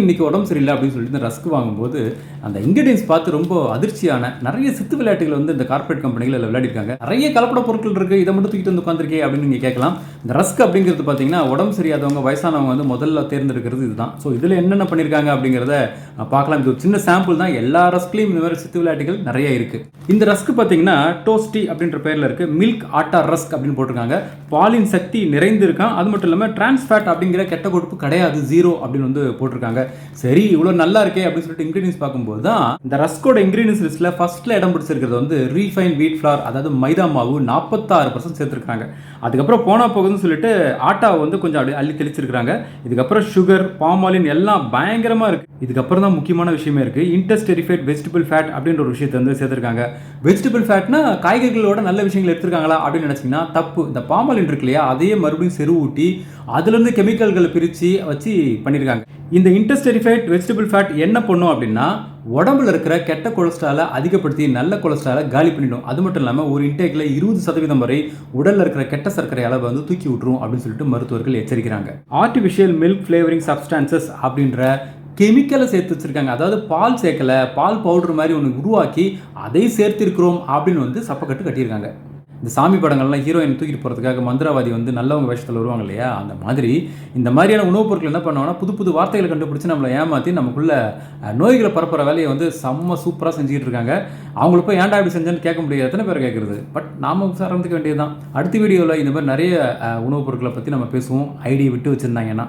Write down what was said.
இன்னைக்கு உடம்பு சரியில்லை அப்படின்னு சொல்லிட்டு இந்த ரஸ்க் வாங்கும்போது அந்த இன்கிரீடியன்ஸ் பார்த்து ரொம்ப அதிர்ச்சியான நிறைய சித்து விளையாட்டுகள் வந்து இந்த கார்ப்பரேட் கம்பெனிகள் விளையாடிருக்காங்க. நிறைய கலப்பட பொருட்கள் இருக்கு. இதை மட்டும் தூக்கிட்டு வந்து உட்காந்துருக்கே அப்படின்னு நீங்கள் கேட்கலாம். இந்த ரஸ்க் அப்படிங்கிறது பார்த்தீங்கன்னா உடம்பு சரியாதவங்க வயசானவங்க வந்து முதல்ல தேர்ந்தெடுக்கிறது இதுதான். ஸோ இதில் என்னென்ன பண்ணியிருக்காங்க அப்படிங்கிறத பார்க்கலாம். இது ஒரு சின்ன சாம்பிள் தான். எல்லா ரஸ்க்லேயும் இந்த மாதிரி சித்து விளையாட்டுகள் நிறைய இருக்கு. இந்த ரஸ்க் பார்த்தீங்கன்னா டோஸ்டி அப்படின்ற பேரில் இருக்கு. மில்க் ஆட்டா ரஸ்க் அப்படின்னு போட்டிருக்காங்க. பாலின் சக்தி நிறைந்திருக்கான். அது மட்டும் இல்லாமல் டிரான்ஸ்ஃபேட் அப்படிங்கிற கெட்ட கொழுப்பு கிடையாது. ஜீரோ அப்படின்னு வந்து போட்டிருக்காங்க. சரி இவ்வளோ நல்லா இருக்கே அப்படின்னு சொல்லிட்டு இன்க்ரீடியன்ஸ் பார்க்கும்போது தான் இந்த ரஸ்கோட இன்க்ரீடியன்ஸ் லிஸ்ட்டில் ஃபர்ஸ்ட்ல இடம் பிடிச்சிருக்கிறது வந்து ரீஃபைன் வீட் ஃப்ளார் அதாவது மைதா மாவு நாற்பத்தாறு பர்சன்ட் சேர்த்துருக்காங்க அதுக்கப்புறம் போனா போகுதுன்னு சொல்லிட்டு ஆட்டாவை வந்து கொஞ்சம் அப்படி அள்ளி தெளிச்சிருக்காங்க இதுக்கப்புறம் சுகர் பாமாலின் எல்லாம் பயங்கரமாக இருக்கு. இதுக்கப்புறம் தான் முக்கியமான விஷயமே இருக்கு. இன்டஸ்டெரிஃபைட் வெஜிடபிள் ஃபேட் அப்படின்ற ஒரு விஷயத்தை வந்து சேர்த்துருக்காங்க. வெஜிடபிள் ஃபேட்னா காய்கறிகளோட நல்ல விஷயங்கள் எடுத்திருக்காங்களா அப்படின்னு நினச்சிங்கன்னா தப்பு. இந்த பாமாலின் இருக்கு இல்லையா அதையே மறுபடியும் செருவூட்டி அதுலேருந்து கெமிக்கல்களை பிரித்து வச்சு பண்ணியிருக்காங்க இந்த இன்டஸ்டெரிஃபைட் வெஜிடபிள் ஃபேட் என்ன பண்ணும் அப்படின்னா உடம்புல இருக்கிற கெட்ட கொலஸ்ட்ராலை அதிகப்படுத்தி நல்ல கொலஸ்ட்ராலை காலி பண்ணிடும். அது மட்டும் இல்லாமல் ஒரு இன்டேக்கில் இருபது சதவீதம் வரை உடலில் இருக்கிற கெட்ட சர்க்கரை அளவை வந்து தூக்கி விட்டுரும் அப்படின்னு சொல்லிட்டு மருத்துவர்கள் எச்சரிக்கிறாங்க. ஆர்டிஃபிஷியல் மில்க் ஃப்ளேவரிங் சப்ஸ்டான்சஸ் அப்படின்ற கெமிக்கலை சேர்த்து வச்சுருக்காங்க. அதாவது பால் சேர்க்கலை பால் பவுடர் மாதிரி ஒன்று உருவாக்கி அதை சேர்த்திருக்கிறோம் அப்படின்னு வந்து சப்பக்கட்டு கட்டியிருக்காங்க. இந்த சாமி படங்கள்லாம் ஹீரோயின் தூக்கிட்டு போகிறதுக்காக மந்திரவாதி வந்து நல்லவங்க வேஷத்தில் வருவாங்க இல்லையா அந்த மாதிரி இந்த மாதிரியான உணவுப் பொருட்கள் என்ன பண்ணுவாங்கன்னா புது புது வார்த்தைகளை கண்டுபிடிச்சி நம்மளை ஏமாற்றி நமக்குள்ள நோய்களை பரப்புகிற வேலையை வந்து செம்ம சூப்பராக செஞ்சுக்கிட்டு இருக்காங்க. அவங்கள போய் ஏன்டா இப்படி செஞ்சேன்னு கேட்க முடியாது. எத்தனை பேர் கேட்குறது? பட் நாம சார்ந்துக்க வேண்டியது தான் அடுத்த வீடியோவில் இந்த மாதிரி நிறைய உணவுப் பொருட்களை பற்றி நம்ம பேசுவோம். ஐடியை விட்டு வச்சுருந்தாங்கன்னா.